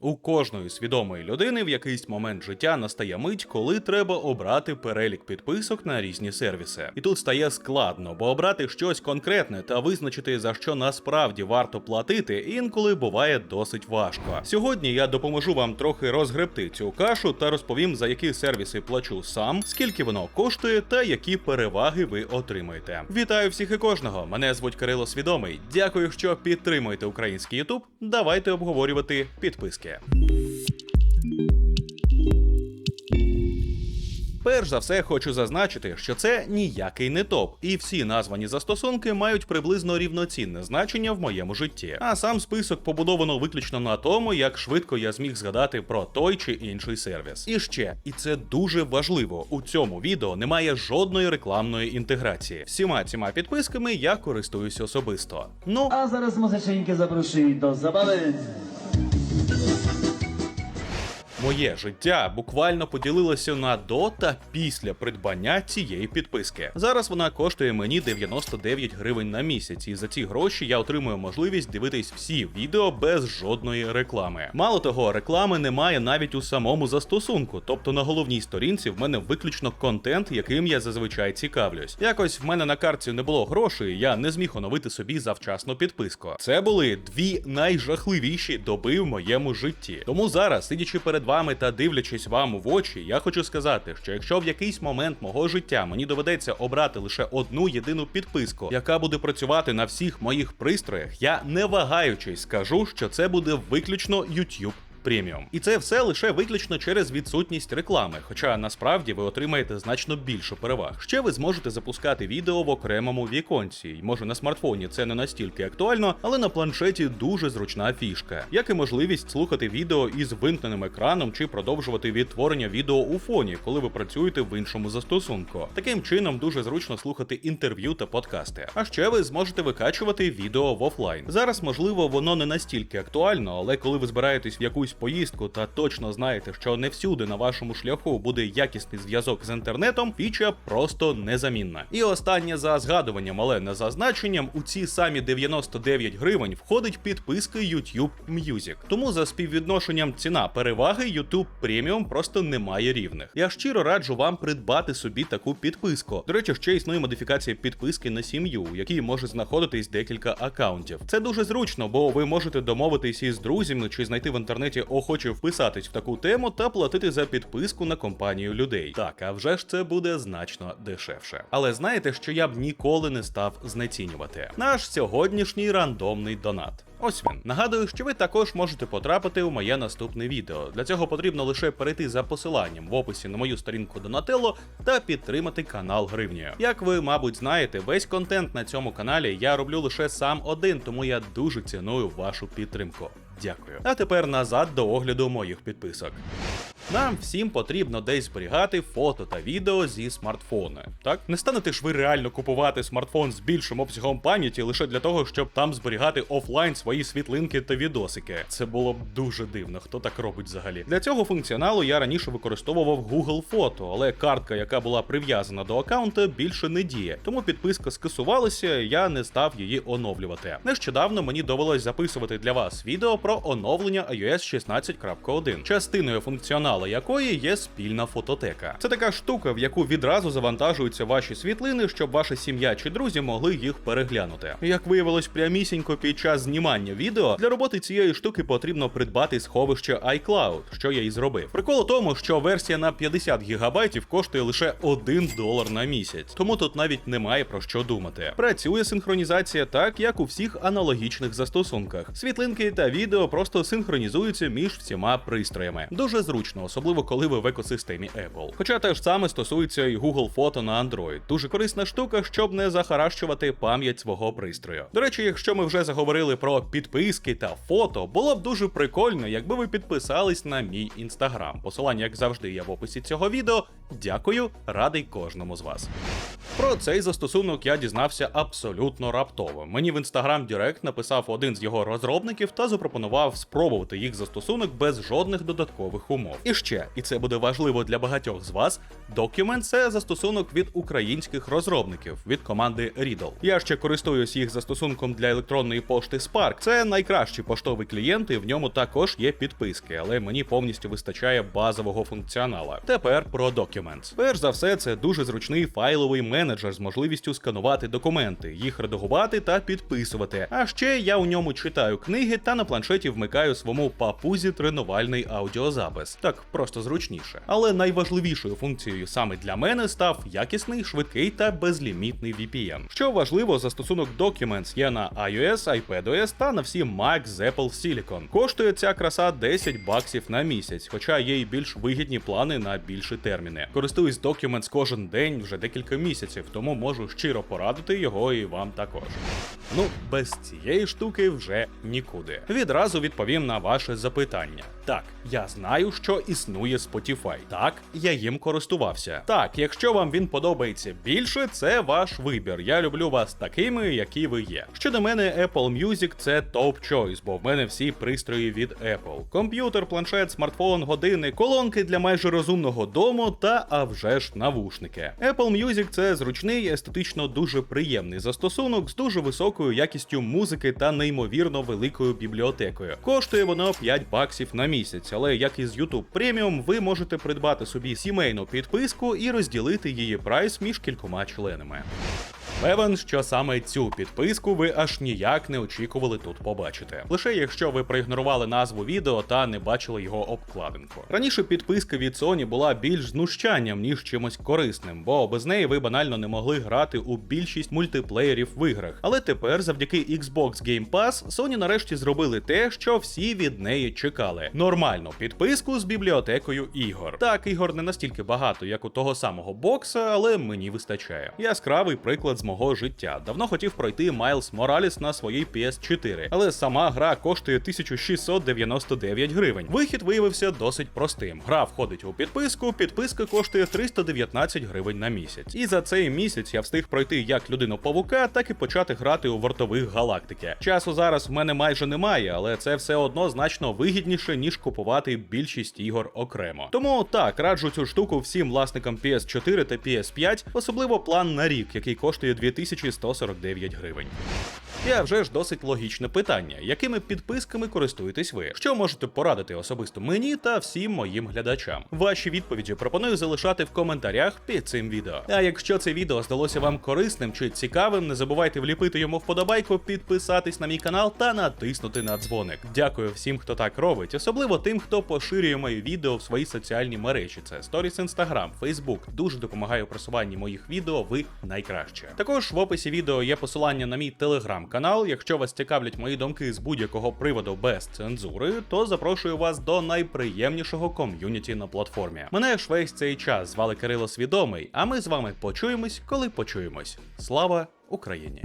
У кожної свідомої людини в якийсь момент життя настає мить, коли треба обрати перелік підписок на різні сервіси. І тут стає складно, бо обрати щось конкретне та визначити за що насправді варто платити, інколи буває досить важко. Сьогодні я допоможу вам трохи розгребти цю кашу та розповім за які сервіси плачу сам, скільки воно коштує та які переваги ви отримаєте. Вітаю всіх і кожного! Мене звуть Кирило Свідомий. Дякую, що підтримуєте український Ютуб. Давайте обговорювати підписки. Перш за все хочу зазначити, що це ніякий не топ, і всі названі застосунки мають приблизно рівноцінне значення в моєму житті. А сам список побудовано виключно на тому, як швидко я зміг згадати про той чи інший сервіс. І ще, і це дуже важливо. У цьому відео немає жодної рекламної інтеграції. Всіма цими підписками я користуюсь особисто. Ну A zaraz muzyczynkę zaproszę do zabawy. Моє життя буквально поділилося на до та після придбання цієї підписки. Зараз вона коштує мені 99 гривень на місяць, і за ці гроші я отримую можливість дивитись всі відео без жодної реклами. Мало того, реклами немає навіть у самому застосунку, тобто на головній сторінці в мене виключно контент, яким я зазвичай цікавлюсь. Якось в мене на картці не було грошей, я не зміг оновити собі завчасно підписку. Це були дві найжахливіші доби в моєму житті. Тому зараз, сидячи перед вами та дивлячись вам в очі, я хочу сказати, що якщо в якийсь момент мого життя мені доведеться обрати лише одну єдину підписку, яка буде працювати на всіх моїх пристроях, я не вагаючись скажу, що це буде виключно YouTube. Преміум. І це все лише виключно через відсутність реклами, хоча насправді ви отримаєте значно більше переваг. Ще ви зможете запускати відео в окремому віконці. І може на смартфоні це не настільки актуально, але на планшеті дуже зручна фішка, як і можливість слухати відео із вимкненим екраном чи продовжувати відтворення відео у фоні, коли ви працюєте в іншому застосунку. Таким чином дуже зручно слухати інтерв'ю та подкасти. А ще ви зможете викачувати відео в офлайн. Зараз, можливо, воно не настільки актуально, але коли ви збираєтесь в якусь поїздку та точно знаєте, що не всюди на вашому шляху буде якісний зв'язок з інтернетом, фіча просто незамінна. І останнє за згадуванням, але не за значенням, у ці самі 99 гривень входить підписка YouTube Music. Тому за співвідношенням ціна переваги YouTube Premium просто немає рівних. Я щиро раджу вам придбати собі таку підписку. До речі, ще існує модифікація підписки на сім'ю, в якій може знаходитись декілька акаунтів. Це дуже зручно, бо ви можете домовитись із друзями чи знайти в інтернеті охоче вписатись в таку тему та платити за підписку на компанію людей. Так, а вже ж це буде значно дешевше. Але знаєте, що я б ніколи не став знецінювати наш сьогоднішній рандомний донат. Ось він. Нагадую, що ви також можете потрапити у моє наступне відео. Для цього потрібно лише перейти за посиланням в описі на мою сторінку Донателло та підтримати канал гривнею. Як ви, мабуть, знаєте, весь контент на цьому каналі я роблю лише сам один, тому я дуже ціную вашу підтримку. Дякую. А тепер назад до огляду моїх підписок. Нам всім потрібно десь зберігати фото та відео зі смартфона. Так не станете ж ви реально купувати смартфон з більшим обсягом пам'яті лише для того, щоб там зберігати офлайн свої світлинки та відосики. Це було б дуже дивно, хто так робить взагалі. Для цього функціоналу я раніше використовував Google Фото, але картка, яка була прив'язана до аккаунта, більше не діє. Тому підписка скасувалася, я не став її оновлювати. Нещодавно мені довелось записувати для вас відео про оновлення iOS 16.1, частиною функціоналу якої є спільна фототека. Це така штука, в яку відразу завантажуються ваші світлини, щоб ваша сім'я чи друзі могли їх переглянути. Як виявилось прямісінько під час знімання відео, для роботи цієї штуки потрібно придбати сховище iCloud, що я і зробив. Прикол у тому, що версія на 50 гігабайтів коштує лише 1 долар на місяць, тому тут навіть немає про що думати. Працює синхронізація так, як у всіх аналогічних застосунках. Світлинки та відео просто синхронізуються між всіма пристроями. Дуже зручно, особливо коли ви в екосистемі Apple. Хоча те ж саме стосується і Google Фото на Android. Дуже корисна штука, щоб не захаращувати пам'ять свого пристрою. До речі, якщо ми вже заговорили про підписки та фото, було б дуже прикольно, якби ви підписались на мій інстаграм. Посилання, як завжди, є в описі цього відео. Дякую, радий кожному з вас. Про цей застосунок я дізнався абсолютно раптово. Мені в Instagram Direct написав один з його розробників та запропонував спробувати їх застосунок без жодних додаткових умов. І ще, і це буде важливо для багатьох з вас. Document – це застосунок від українських розробників від команди Riddle. Я ще користуюсь їх застосунком для електронної пошти Spark. Це найкращий поштовий клієнт, і в ньому також є підписки, але мені повністю вистачає базового функціонала. Тепер про Documents. Перш за все, це дуже зручний файловий менеджер з можливістю сканувати документи, їх редагувати та підписувати. А ще я у ньому читаю книги та на планшеті вмикаю своєму папузі тренувальний аудіозапис. Так просто зручніше. Але найважливішою функцією саме для мене став якісний, швидкий та безлімітний VPN. Що важливо, застосунок Documents є на iOS, iPadOS та на всі Mac Apple Silicon. Коштує ця краса 10 баксів на місяць, хоча є й більш вигідні плани на більші терміни. Користуюсь Documents кожен день вже декілька місяців, тому можу щиро порадити його і вам також. Ну, без цієї штуки вже нікуди. Відразу відповім на ваше запитання. Так, я знаю, що існує Spotify. Так, я їм користувався. Так, якщо вам він подобається більше, це ваш вибір. Я люблю вас такими, які ви є. Щодо мене, Apple Music це топ choice, бо в мене всі пристрої від Apple: комп'ютер, планшет, смартфон, години, колонки для майже розумного дому та а вже ж навушники. Apple Music це зручний, естетично дуже приємний застосунок з дуже високою якістю музики та неймовірно великою бібліотекою. Коштує воно 5 баксів на місяць, але як і з YouTube Premium, ви можете придбати собі сімейну підписку і розділити її прайс між кількома членами. Певен, що саме цю підписку ви аж ніяк не очікували тут побачити. Лише якщо ви проігнорували назву відео та не бачили його обкладинку. Раніше підписка від Sony була більш знущанням, ніж чимось корисним, бо без неї ви банально не могли грати у більшість мультиплеєрів в іграх. Але тепер, завдяки Xbox Game Pass, Sony нарешті зробили те, що всі від неї чекали: нормальну підписку з бібліотекою ігор. Так, ігор не настільки багато, як у того самого бокса, але мені вистачає. Яскравий приклад з мого життя. Давно хотів пройти Miles Morales на своїй PS4, але сама гра коштує 1699 гривень. Вихід виявився досить простим. Гра входить у підписку, підписка коштує 319 гривень на місяць. І за цей місяць я встиг пройти як людину павука, так і почати грати у вартових галактики. Часу зараз в мене майже немає, але це все одно значно вигідніше, ніж купувати більшість ігор окремо. Тому так раджу цю штуку всім власникам PS4 та PS5, особливо план на рік, який коштує 2149 гривень. А вже ж досить логічне питання: якими підписками користуєтесь ви? Що можете порадити особисто мені та всім моїм глядачам? Ваші відповіді пропоную залишати в коментарях під цим відео. А якщо це відео здалося вам корисним чи цікавим, не забувайте вліпити йому вподобайку, підписатись на мій канал та натиснути на дзвоник. Дякую всім, хто так робить, особливо тим, хто поширює мої відео в свої соціальні мережі. Це Stories Instagram, Facebook. Дуже допомагає у просуванні моїх відео. Ви найкраще. Також в описі відео є посилання на мій телеграм-канал. Якщо вас цікавлять мої думки з будь-якого приводу без цензури, то запрошую вас до найприємнішого ком'юніті на платформі. Мене ж весь цей час звали Кирило Свідомий, а ми з вами почуємось, коли почуємось. Слава Україні!